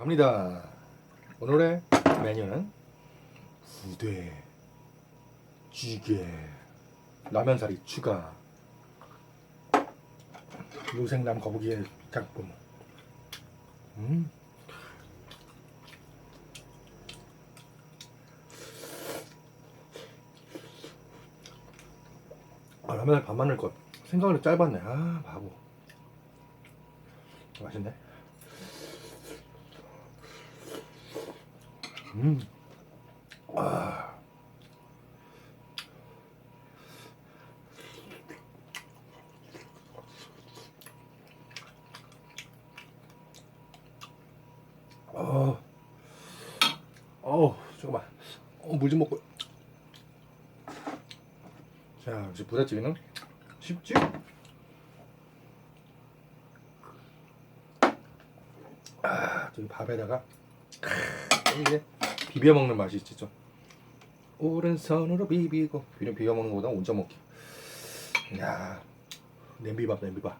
갑니다. 오늘의 메뉴는 부대, 찌개, 라면사리 추가, 요생남 거북이의 작품. 음. 아, 라면을 반만 넣을 것. 생각을 짧았네. 아, 바보. 맛있네. 음. 아. 어. 어, 잠깐만. 어, 물 좀 먹고. 자, 역시 부대찌개는 쉽지? 아, 저기 밥에다가 이게 비벼 먹는 맛이 좀. 오른손으로 비비고 비벼 비벼 먹는 것보다 온전 먹기. 야, 냄비밥 냄비밥.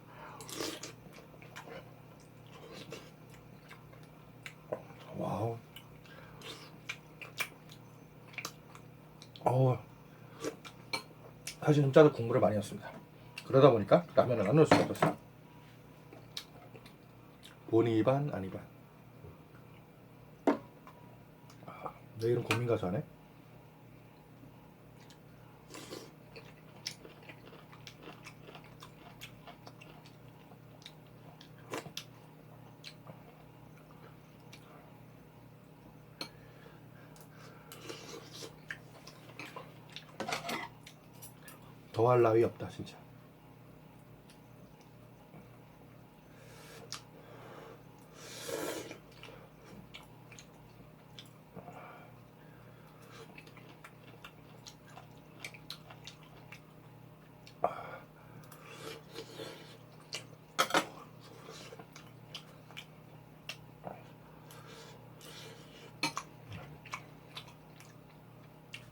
와우. 어. 사실 좀 짜도 국물을 많이 넣습니다. 그러다 보니까 라면을 안 넣을 수가 없었어요. 본이 반 아니 반. 아, 내일은 고민 가서 하네. 더할 나위 없다 진짜.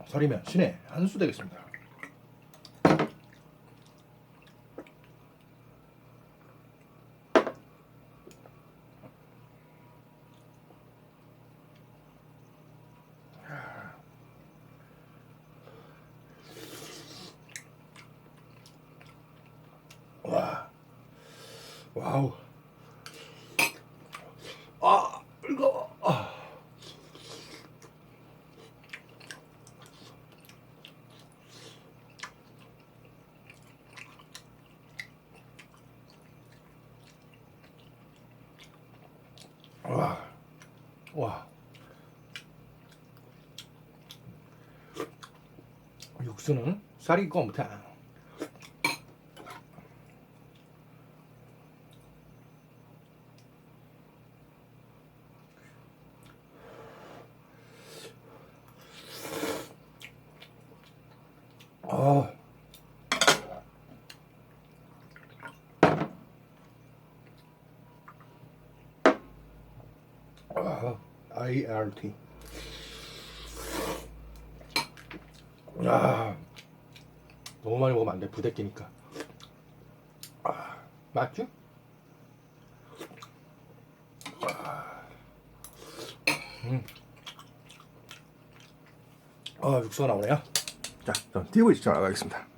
설이면 신의 한수 되겠습니다. 와, 와우. 아, 이거. 아. 와, 와. 육수는 쌀이 껌탕. 아. 아, IRT. 아, 너무 많이 먹으면 안 돼. 부대끼니까. 아, 맞죠? 아, 음. 아, 육수가 나오네요. 자, 전 TV 시청 나가겠습니다.